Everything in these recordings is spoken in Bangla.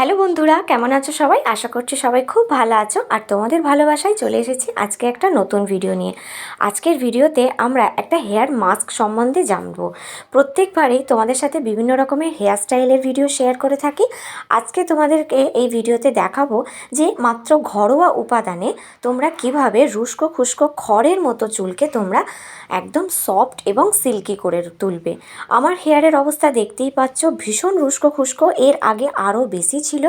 হ্যালো বন্ধুরা, কেমন আছো সবাই? আশা করছি সবাই খুব ভালো আছো। আর তোমাদের ভালোবাসায় চলে এসেছি আজকে একটা নতুন ভিডিও নিয়ে। আজকের ভিডিওতে আমরা একটা হেয়ার মাস্ক সম্বন্ধে জানব। প্রত্যেকবারেই তোমাদের সাথে বিভিন্ন রকমের হেয়ার স্টাইলের ভিডিও শেয়ার করে থাকি। আজকে তোমাদেরকে এই ভিডিওতে দেখাবো যে মাত্র ঘরোয়া উপাদানে তোমরা কীভাবে রুস্কো খুস্কো খড়ের মতো চুলকে তোমরা একদম সফট এবং সিল্কি করে তুলবে। আমার হেয়ারের অবস্থা দেখতেই পাচ্ছ, ভীষণ রুস্কো খুস্কো, এর আগে আরও বেশি ছিল।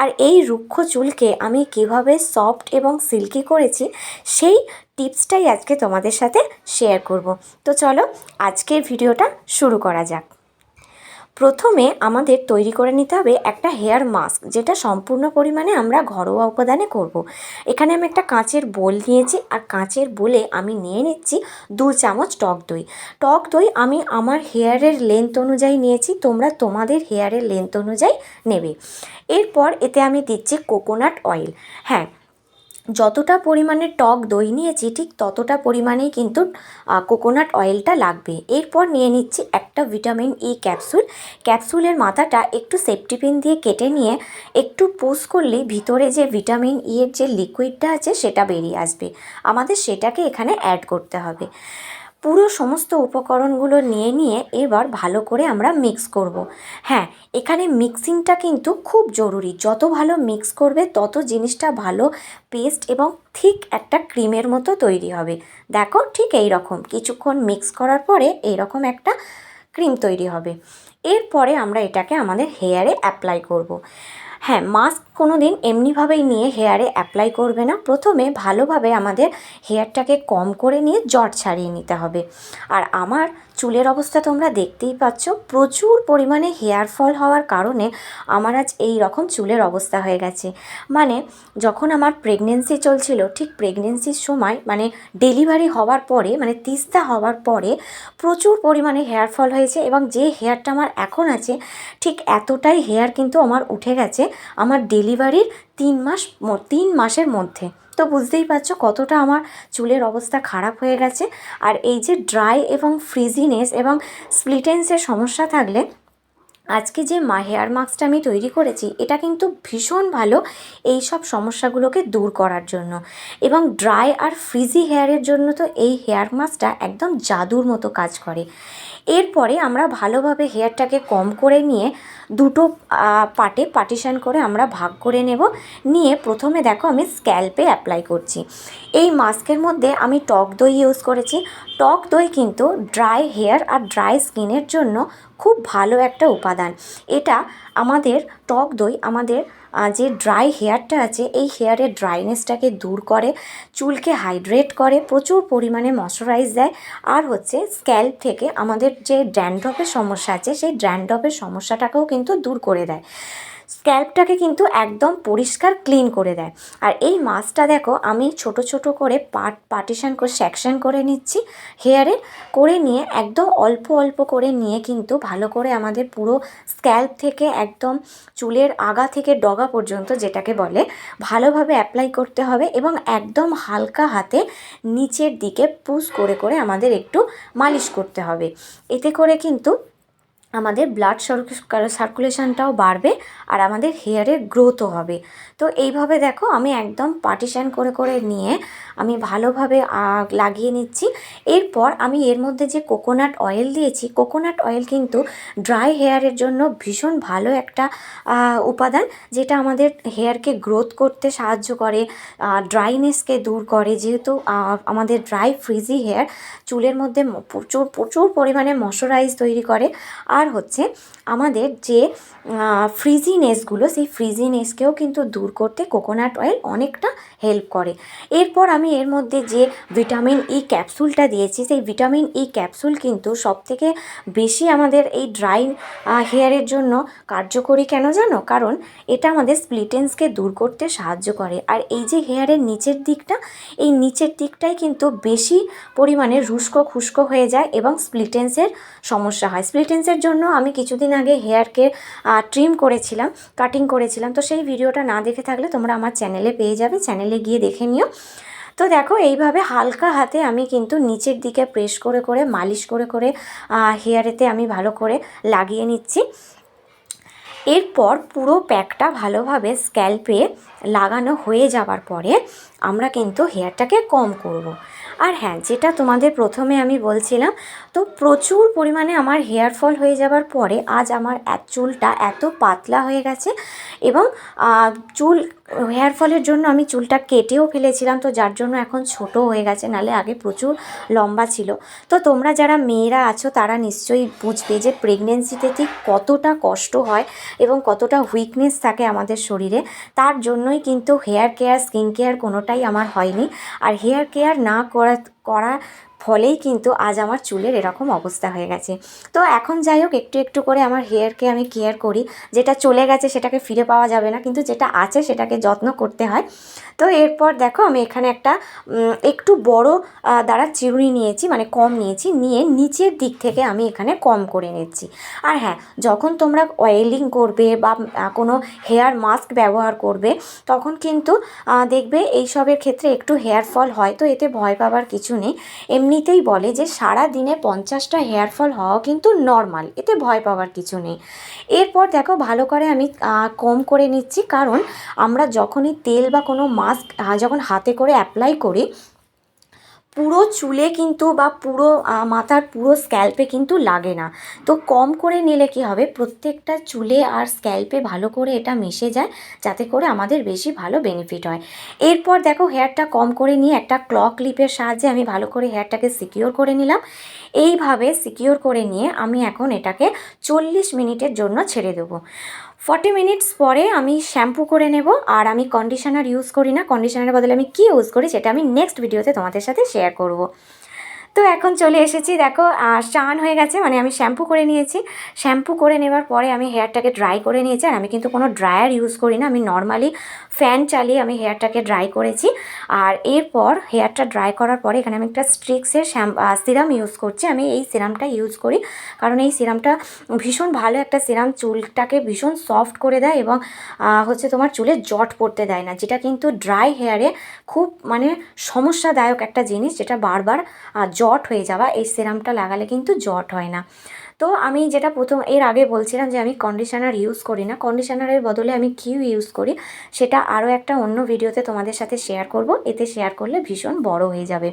আর এই রুক্ষ চুলকে আমি কীভাবে সফট এবং সিল্কি করেছি, সেই টিপসটাই আজকে তোমাদের সাথে শেয়ার করব। তো চলো, আজকের ভিডিওটা শুরু করা যাক। প্রথমে আমাদের তৈরি করে নিতে হবে একটা হেয়ার মাস্ক, যেটা সম্পূর্ণ পরিমাণে আমরা ঘরোয়া উপাদানে করব। এখানে আমি একটা কাঁচের বোল নিয়েছি, আর কাঁচের বোলে আমি নিয়ে নিচ্ছি দু চামচ টক দই। টক দই আমি আমার হেয়ারের লেন্থ অনুযায়ী নিয়েছি, তোমরা তোমাদের হেয়ারের লেন্থ অনুযায়ী নেবে। এরপর এতে আমি দিচ্ছি কোকোনাট অয়েল হ্যাঁ যতটা পরিমাণে টক দই নিয়েছি, ঠিক ততটা পরিমাণেই কিন্তু কোকোনাট অয়েলটা লাগবে। এরপর নিয়ে নিচ্ছি একটা ভিটামিন ই ক্যাপসুল ক্যাপসুলের মাথাটা একটু সেফটিপিন দিয়ে কেটে নিয়ে, একটু পুশ করলে ভিতরে যে ভিটামিন ইয়ের যে লিকুইডটা আছে, সেটা বেরিয়ে আসবে। আমাদের সেটাকে এখানে অ্যাড করতে হবে। পুরো সমস্ত উপকরণগুলো নিয়ে নিয়ে এবার ভালো করে আমরা মিক্স করব। হ্যাঁ এখানে মিক্সিংটা কিন্তু খুব জরুরি যত ভালো মিক্স করবে, তত জিনিসটা ভালো পেস্ট এবং ঠিক একটা ক্রিমের মতো তৈরি হবে দেখো, ঠিক এই রকম কিছুক্ষণ মিক্স করার পরে এই রকম একটা ক্রিম তৈরি হবে এরপরে আমরা এটাকে আমাদের হেয়ারে অ্যাপ্লাই করব। হ্যাঁ মাস্ক কোনো দিন এমনিভাবেই নিয়ে হেয়ারে অ্যাপ্লাই করবে না। প্রথমে ভালোভাবে আমাদের হেয়ারটাকে কম করে নিয়ে জট ছাড়িয়ে নিতে হবে। আর আমার চুলের অবস্থা তোমরা দেখতেই পাচ্ছ, প্রচুর পরিমাণে হেয়ার ফল হওয়ার কারণে আমার আজ এই রকম চুলের অবস্থা হয়ে গেছে। মানে যখন আমার প্রেগনেন্সি চলছিল, ঠিক প্রেগনেন্সির সময় মানে ডেলিভারি হওয়ার পরে মানে তিস্তা হওয়ার পরে প্রচুর পরিমাণে হেয়ার ফল হয়েছে এবং যে হেয়ারটা আমার এখন আছে, ঠিক এতটাই হেয়ার কিন্তু আমার উঠে গেছে। আমার ডেলিভারির তিন মাস তিন মাসের মধ্যে। তো বুঝতেই পারছ কতটা আমার চুলের অবস্থা খারাপ হয়ে গেছে। আর এই যে ড্রাই এবং ফ্রিজিনেস এবং স্প্লিটেন্সের সমস্যা থাকলে আজকে যে মা, হেয়ার মাস্কটা আমি তৈরি করেছি, এটা কিন্তু ভীষণ ভালো এই সব সমস্যাগুলোকে দূর করার জন্য। এবং ড্রাই আর ফ্রিজি হেয়ারের জন্য তো এই হেয়ার মাস্কটা একদম জাদুর মতো কাজ করে। এরপরে আমরা ভালোভাবে হেয়ারটাকে কম করে নিয়ে দুটো পার্টে পার্টিশান করে আমরা ভাগ করে নেব। নিয়ে প্রথমে দেখো আমি স্ক্যাল্পে অ্যাপ্লাই করছি। এই মাস্কের মধ্যে আমি টক দই ইউজ করেছি। টক দই কিন্তু ড্রাই হেয়ার আর ড্রাই স্কিনের জন্য খুব ভালো একটা উপাদান। এটা আমাদের, টক দই আমাদের যে ড্রাই হেয়ারটা আছে, এই হেয়ারের ড্রাইনেসটাকে দূর করে, চুলকে হাইড্রেট করে, প্রচুর পরিমাণে ময়শ্চারাইজ দেয়। আর হচ্ছে স্ক্যাল্প থেকে আমাদের যে ড্যান্ড্রপের সমস্যা আছে, সেই ড্যান্ড্রপের সমস্যাটাকেও কিন্তু দূর করে দেয়। স্ক্যাল্পটাকে কিন্তু একদম পরিষ্কার ক্লিন করে দেয়। আর এই মাছটা দেখো, আমি ছোট ছোট করে পার্ট, পার্টিশান করে, সেকশন করে নিচ্ছি। হেয়ারে করে নিয়ে, একদম অল্প অল্প করে নিয়ে কিন্তু ভালো করে আমাদের পুরো স্ক্যাল্প থেকে একদম চুলের আগা থেকে ডগা পর্যন্ত যেটাকে বলে, ভালোভাবে অ্যাপ্লাই করতে হবে এবং একদম হালকা হাতে নিচের দিকে পুশ করে করে আমাদের একটু মালিশ করতে হবে। এতে করে কিন্তু আমাদের ব্লাড সার্কুলেশনটাও বাড়বে আর আমাদের হেয়ারের গ্রোথও হবে। তো এইভাবে দেখো আমি একদম পার্টিশান করে করে নিয়ে আমি ভালোভাবে লাগিয়ে নিচ্ছি। এরপর আমি এর মধ্যে যে কোকোনাট অয়েল দিয়েছি কোকোনাট অয়েল কিন্তু ড্রাই হেয়ারের জন্য ভীষণ ভালো একটা উপাদান যেটা আমাদের হেয়ারকে গ্রোথ করতে সাহায্য করে ড্রাইনেসকে দূর করে। যেহেতু আমাদের ড্রাই ফ্রিজি হেয়ার চুলের মধ্যে প্রচুর প্রচুর পরিমাণে মশারাইজ তৈরি করে। আর হচ্ছে আমাদের যে ফ্রিজিনেসগুলো সেই ফ্রিজিনেসকেও কিন্তু দূর করতে কোকোনাট অয়েল অনেকটা হেল্প করে। এরপর আমি এর মধ্যে যে ভিটামিন ই ক্যাপসুলটা দিয়েছি, সেই ভিটামিন ই ক্যাপসুল কিন্তু সবথেকে বেশি আমাদের এই ড্রাই হেয়ারের জন্য কার্যকরী কেন জানো? কারণ এটা আমাদের স্প্লিটেন্সকে দূর করতে সাহায্য করে। আর এই যে হেয়ারের নিচের দিকটা, এই নিচের দিকটাই কিন্তু বেশি পরিমাণে রুস্কো খুস্কো হয়ে যায় এবং স্প্লিটেন্সের সমস্যা হয়। স্প্লিটেন্সের জন্য আমি কিছুদিন আগে হেয়ারকে ট্রিম করেছিলাম কাটিং করেছিলাম। তো সেই ভিডিওটা না দেখে থাকলে তোমরা আমার চ্যানেলে পেয়ে যাবে চ্যানেলে গিয়ে দেখে নিও। তো দেখো, এইভাবে হালকা হাতে আমি কিন্তু নিচের দিকে প্রেস করে করে, মালিশ করে করে হেয়ারেতে আমি ভালো করে লাগিয়ে নিচ্ছি। এরপর পুরো প্যাকটা ভালোভাবে স্ক্যাল্পে লাগানো হয়ে যাবার পরে আমরা কিন্তু হেয়ারটাকে কম করব। আর হ্যাঁ যেটা তোমাদের প্রথমে আমি বলছিলাম, তো প্রচুর পরিমাণে আমার হেয়ার ফল হয়ে যাবার পরে আজ আমার এক চুলটা এত পাতলা হয়ে গেছে এবং চুল হেয়ার ফলের জন্য আমি চুলটা কেটেও ফেলেছিলাম, তো যার জন্য এখন ছোট হয়ে গেছে নালে আগে প্রচুর লম্বা ছিল। তো তোমরা যারা মেয়েরা আছো, তারা নিশ্চয়ই বুঝবে যে প্রেগনেন্সিতে ঠিক কতটা কষ্ট হয় এবং কতটা উইকনেস থাকে আমাদের শরীরে। তার জন্যই কিন্তু হেয়ার কেয়ার স্কিন কেয়ার কোনোটাই আমার হয়নি। আর হেয়ার কেয়ার না করা করা ফলেই কিন্তু আজ আমার চুলের এরকম অবস্থা হয়ে গেছে। তো এখন যাই হোক, একটু একটু করে আমার হেয়ারকে আমি কেয়ার করি। যেটা চলে গেছে সেটাকে ফিরে পাওয়া যাবে না, কিন্তু যেটা আছে সেটাকে যত্ন করতে হয়। তো এরপর দেখো, আমি এখানে একটা একটু বড় দ্বারা চিরুনি নিয়েছি মানে কম নিয়েছি, নিয়ে নিচের দিক থেকে আমি এখানে কম করে নিচ্ছি। আর হ্যাঁ যখন তোমরা অয়েলিং করবে বা কোনো হেয়ার মাস্ক ব্যবহার করবে, তখন কিন্তু দেখবে এইসবের ক্ষেত্রে একটু হেয়ার ফল হয়, তো এতে ভয় পাবার কিছু নেই। এমনিতেই বলে যে সারা দিনে পঞ্চাশটা হেয়ার ফল হওয়া কিন্তু নর্মাল এতে ভয় পাওয়ার কিছু নেই। এরপর দেখো ভালো করে আমি কম করে নিচ্ছি, কারণ আমরা যখনই তেল বা কোনো মাস্ক যখন হাতে করে অ্যাপ্লাই করি পুরো চুলে কিন্তু বা পুরো মাথার পুরো স্ক্যাল্পে কিন্তু লাগে না। তো কম করে নিলে কি হবে? প্রত্যেকটা চুলে আর স্ক্যাল্পে ভালো করে এটা মিশে যায়, যাতে করে আমাদের বেশি ভালো বেনিফিট হয়। এরপর দেখো হেয়ারটা কম করে নিয়ে একটা ক্লক ক্লিপের সাহায্যে আমি ভালো করে হেয়ারটাকে সিকিওর করে নিলাম। এইভাবে সিকিওর করে নিয়ে আমি এখন এটাকে চল্লিশ মিনিটের জন্য ছেড়ে দেবো। ফর্টি মিনিটস পরে আমি শ্যাম্পু করে নেব আর আমি কন্ডিশনার ইউজ করি না। কন্ডিশনারের বদলে আমি কী ইউজ করি সেটা আমি নেক্সট ভিডিওতে তোমাদের সাথে শেয়ার করব। তো এখন চলে এসেছি দেখো স্নান হয়ে গেছে মানে আমি শ্যাম্পু করে নিয়েছি। শ্যাম্পু করে নেবার পরে আমি হেয়ারটাকে ড্রাই করে নিয়েছি আর আমি কিন্তু কোনো ড্রায়ার ইউজ করি না আমি নর্মালি ফ্যান চালিয়ে আমি হেয়ারটাকে ড্রাই করেছি। আর এরপর হেয়ারটা ড্রাই করার পরে এখানে আমি একটা স্ট্রিক্সের সিরাম ইউজ করছি আমি এই সিরামটা ইউজ করি। কারণ এই সিরামটা ভীষণ ভালো একটা সিরাম চুলটাকে ভীষণ সফট করে দেয় এবং হচ্ছে তোমার চুলে জট পড়তে দেয় না যেটা কিন্তু ড্রাই হেয়ারে খুব মানে সমস্যাদায়ক একটা জিনিস যেটা বারবার আহ, জট হয়ে যাওয়া, এই সিরামটা লাগালে কিন্তু জট হয় না। তো আমি যেটা প্রথম, এর আগে বলছিলাম যে আমি কন্ডিশনার ইউজ করি না। কন্ডিশনারের বদলে আমি কিউ ইউজ করি। সেটা আরও একটা অন্য ভিডিওতে তোমাদের সাথে শেয়ার করব। এতে শেয়ার করলে ভীষণ বড় হয়ে যাবে।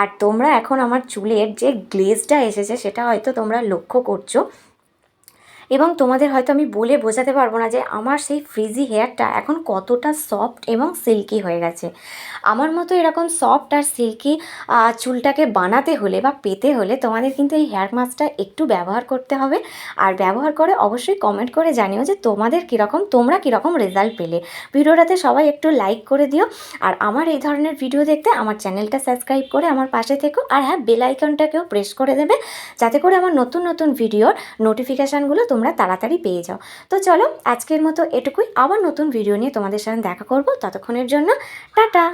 আর তোমরা এখন আমার চুলের যে গ্লেজটা এসেছে, সেটা হয়তো তোমরা লক্ষ্য করছ। এবং তোমাদের হয়তো আমি বলে বোঝাতে পারব না যে আমার সেই ফ্রিজি হেয়ারটা এখন কতটা সফট এবং সিল্কি হয়ে গেছে। আমার মতো এরকম সফট আর সিল্কি চুলটাকে বানাতে হলে বা পেতে হলে তোমাদের কিন্তু এই হেয়ার মাস্কটা একটু ব্যবহার করতে হবে। আর ব্যবহার করে অবশ্যই কমেন্ট করে জানিও যে তোমাদের কীরকম, তোমরা কীরকম রেজাল্ট পেলে। ভিডিওটাতে সবাই একটু লাইক করে দিও। আর আমার এই ধরনের ভিডিও দেখতে আমার চ্যানেলটা সাবস্ক্রাইব করে আমার পাশে থেকো। আর হ্যাঁ বেল আইকনটাকেও প্রেস করে দেবে। যাতে করে আমার নতুন নতুন ভিডিওর নোটিফিকেশানগুলো তোমরা তাড়াতাড়ি পেয়ে যাও। তো চলো, আজকের মতো এটুকুই। আবার নতুন ভিডিও নিয়ে তোমাদের সাথে দেখা করব। ততক্ষণের জন্য, টাটা!